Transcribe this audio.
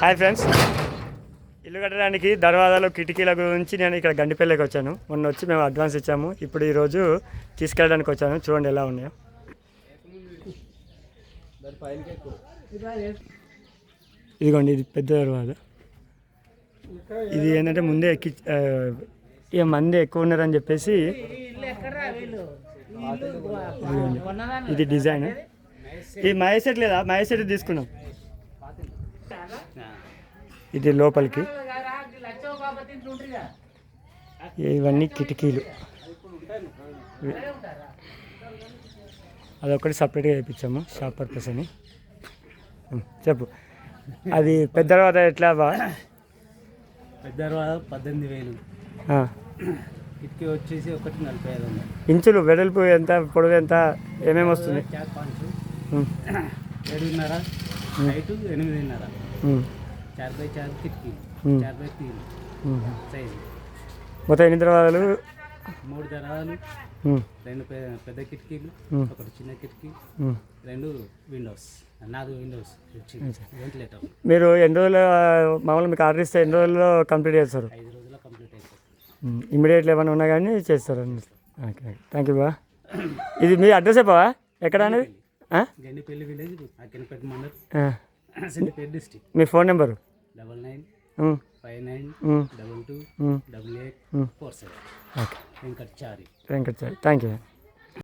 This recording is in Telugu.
Hi friends. ఇల్లు కట్టడానికి దర్వాజాలు కిటికీల గురించి నేను ఇక్కడ గండిపల్లికి వచ్చాను. మొన్న వచ్చి మేము అడ్వాన్స్ ఇచ్చాము. ఇప్పుడు ఈరోజు తీసుకెళ్ళడానికి వచ్చాను. చూడండి ఎలా ఉన్నాయో. ఇదిగోండి ఇది పెద్ద దర్వాజా. ఇది ఏంటంటే ముందే ఎక్కి ఇక మంది ఎక్కువ ఉన్నారని చెప్పేసి ఇది డిజైన్ ఈ మహేష్ సెట్ లేదా? మహేష్ సెట్ తీసుకున్నాం. ఇది లోపలికి. ఇవన్నీ కిటికీలు. అదొకటి సపరేట్గా చేయించాము షాప్ పర్పస్ అని. చెప్పు. అది పెద్ద తర్వాత ఎట్లా బా? పెద్ద తర్వాత పద్దెనిమిది వేలు. కిటికీ వచ్చేసి ఒకటి నలభై ఐదు ఇంచులు వెడల్పు ఎంత పొడవు ఎంత ఏమేమి వస్తుంది? ఏడున్నర ఎనిమిదిన్నర. చార్ బై చార్ కిటికీ ఉం. చార్ బై ఉం. సైజు మొత్తం ఎన్ని దర్వాజాలు మూడు ఉం, రెండు పెద్ద కిటికీలు. ఒకటి చిన్న కిటికీ. రెండు విండోస్ నాలుగు విండోస్ వెంటిలేటర్. మీరు ఎన్ని రోజులు మామూలుగా మీకు ఆర్డర్ ఇస్తే ఎన్ని రోజుల్లో కంప్లీట్ చేస్తారు? ఐదు రోజుల్లో కంప్లీట్ అయిపోతుంది. ఇమీడియట్లీ ఏమైనా ఉన్నా కానీ చేస్తారు ఓకే థ్యాంక్ యూ బా. ఇది మీ అడ్రస్ చెప్పవా? ఎక్కడ అనేది? Gandipalli. Village Akkanapeta mandal. Me phone number? Double nine five nine double two. Double eight. Four seven. Okay. Venkat Chari Venkat sir thank you.